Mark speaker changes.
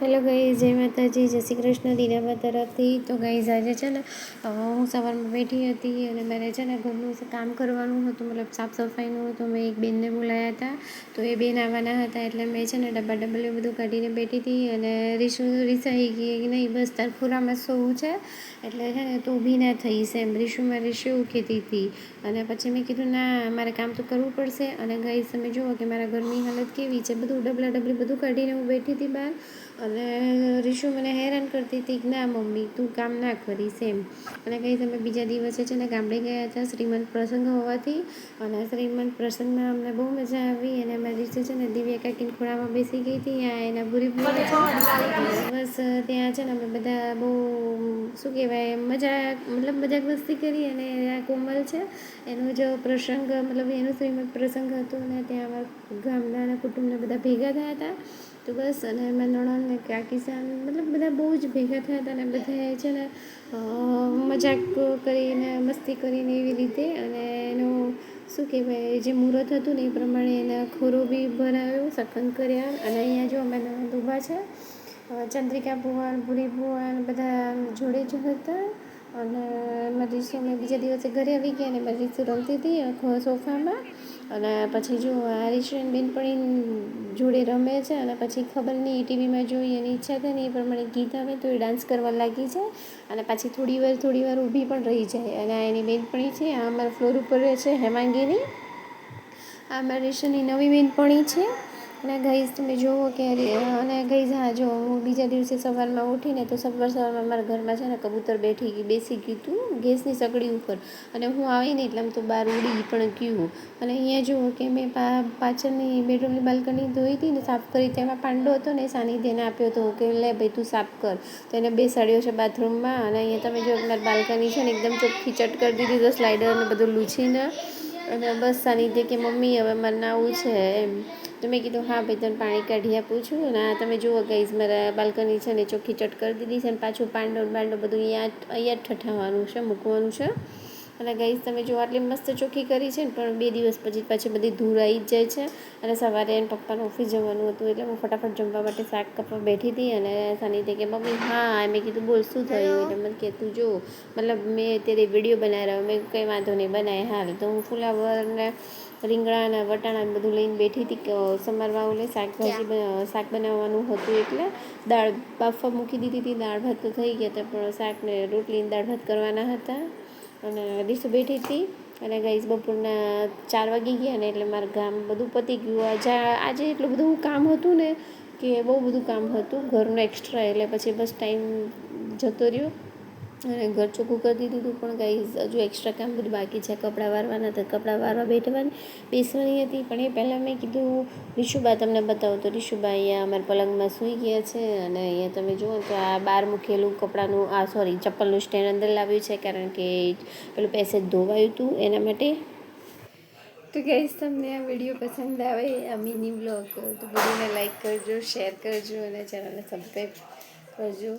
Speaker 1: Hello ગઈ જય માતાજી, જય શ્રી કૃષ્ણ. દીનાબા તરફથી તો ગઈ આજે છે ને હું સવારમાં બેઠી હતી અને મારે છે ને ઘરનું કામ કરવાનું હતું, મતલબ સાફ સફાઈનું હતું. મેં એક બેનને બોલાયા હતા. તો એ બેન આવવાના હતા એટલે મેં છે ને ડબ્બા ડબલું બધું કાઢીને બેઠી હતી અને રીશુ રીસાઈ ગઈ કે નહીં, બસ તાર ખોરામાં સૂવું છે. એટલે છે ને તો ઊભી ના થઈશ એમ. રીશુ મારે શું કહેતી હતી અને પછી મેં કીધું, ના, મારે કામ તો કરવું પડશે. અને ગઈ તમે જુઓ કે મારા ઘરની હાલત કેવી છે. બધું ડબલા ડબલી બધું કાઢીને હું બેઠી હતી બહાર. અને રીશુ મને હેરાન કરતી હતી કે, ના મમ્મી, તું કામ ના કરીશ એમ. અને કંઈ તમે બીજા દિવસે છે ને ગામડે ગયા હતા શ્રીમંત પ્રસંગ હોવાથી. અને શ્રીમંત પ્રસંગમાં અમને બહુ મજા આવી અને અમારી રીશુ છે ને દિવ્યા કાકીને ખોળામાં બેસી ગઈ હતી આ એના ભૂરી બસ ત્યાં છે ને અમે બધા બહુ, શું કહેવાય, મજા, મતલબ મજાક મસ્તી કરી અને આ કોમલ છે, એનો જો પ્રસંગ, મતલબ એનો શ્રીમંત પ્રસંગ હતો અને ત્યાં અમારા ગામના કુટુંબના બધા ભેગા થયા હતા. તો બસ અને મેં નણંદ ને કાકી સાન મતલબ બધા બહુ જ ભેગા થયા હતા અને બધાએ છે ને મજાક કરીને, મસ્તી કરીને એવી રીતે અને એનું શું કહેવાય, જે મુહૂર્ત હતું ને એ પ્રમાણે એના ખોરો બી ભરાયો સખન કર્યા અને અહીંયા જો અમે નણંદ ઊભા છે ચંદ્રિકા ભુવાન, ભૂરી ભુવાન બધા જોડે જ હતા અને મારી રીસુ મેં બીજા દિવસે ઘરે આવી ગયા અને મારી રીસુ રમતી હતી સોફામાં. અને પછી જો આ રીશુની બેનપણી જોડે રમે છે અને પછી ખબર નહીં ટીવીમાં જોઈ એની ઈચ્છા થાય ને એ પ્રમાણે ગીત આવે તો એ ડાન્સ કરવા લાગી છે અને પાછી થોડી વાર થોડી વાર ઊભી પણ રહી જાય. અને એની બેનપણી છે, આ અમારા ફ્લોર ઉપર રહે છે હેમાંગીની. આ મારી રીશુની નવી બેનપણી છે. અને ગઈઝ તમે જુઓ કે અને ગઈઝ હા જો હું બીજા દિવસે સવારમાં ઉઠીને તો સવાર સવારમાં મારા ઘરમાં છે ને કબૂતર બેઠી ગઈ બેસી ગયું હતું ગેસની સગડી ઉપર. અને હું આવી નહીં એટલે આમ તો બહાર ઉડી પણ ગયું અને અહીંયા જુઓ કે મેં પાછળની બેડરૂમની બાલ્કની ધોઈ હતી ને સાફ કરી તેમાં પાંડો હતો ને સાનિધ્યને આપ્યો હતો. કે લે ભાઈ, તું સાફ કર. તો એને બેસાડ્યો છે બાથરૂમમાં અને અહીંયા તમે જો મારી બાલ્કની છે ને એકદમ ચોખ્ખી ચટ કરી દીધી તો સ્લાઇડર ને બધું લૂછીને. અને બસ સાનિધ્ય કે મમ્મી હવે મારે નાવું છે એમ. તો મેં કીધું, હા ભાઈ, તને પાણી કાઢી આપું છું અને આ તમે જુઓ ગાઈઝ મારા બાલ્કની છે ને ચોખ્ખી ચટ કરી દીધી છે અને પાછું પાંડો બાંડો બધું અહીંયા અહીંયા જ ઠઠાવવાનું છે, મૂકવાનું છે. અને ગઈસ તમે જો આટલી મસ્ત ચોખ્ખી કરી છે ને પણ બે દિવસ પછી પાછી બધી ધૂળ આવી જ જાય છે. અને સવારે એને પપ્પાને ઓફિસ જવાનું હતું એટલે હું ફટાફટ જમવા માટે શાક કપવા બેઠી હતી અને સાનિધ્ય કે મમ્મી હા મેં કીધું બોલ શું થયું? એટલે મને કે તું જો મતલબ મેં અત્યારે વીડિયો બનાવી રહ્યો મેં કંઈ વાંધો નહીં બનાય હાલ. તો હું ફુલાવરને ને રીંગણા અને વટાણા બધું લઈને બેઠી હતી સમારવા ઓલે શાકભાજી શાક બનાવવાનું હતું એટલે દાળ બાફવા મૂકી દીધી હતી દાળ ભાત તો થઈ ગયા હતા પણ શાકને રોટલીને દાળ ભાત કરવાના હતા. અને રીસુ બેઠી હતી. અને ગાઈસ બપોરના ચાર વાગી ગયા ને એટલે મારું કામ બધું પતી ગયું. આજે એટલું બધું કામ હતું ને કે બહુ બધું કામ હતું. ઘરનું એક્સ્ટ્રા એટલે પછી બસ ટાઈમ જતો રહ્યો. અને ઘર ચોખ્ખું કરી દીધું હતું પણ ગાઈઝ હજુ એક્સ્ટ્રા કામ બધું બાકી છે. કપડાં વારવાના હતા, કપડાં વારવા બેઠવાની, બેસવાની હતી, પણ એ પહેલાં મેં કીધું રીશુબા તમને બતાવો. તો રીશુબા અહીંયા અમારા પલંગમાં સૂઈ ગયા છે અને અહીંયા તમે જુઓ તો આ બહાર મૂકેલું કપડાનું, આ સોરી ચપ્પલનું સ્ટેન્ડ અંદર લાવ્યું છે, કારણ કે પેલું પેસેજ ધોવાયું હતું એના માટે. તો ગાઈઝ તમને આ વીડિયો પસંદ આવે આ મિની બ્લોગ તો વિડીયોને લાઈક કરજો શેર કરજો અને ચેનલને સબસ્ક્રાઈબ કરજો.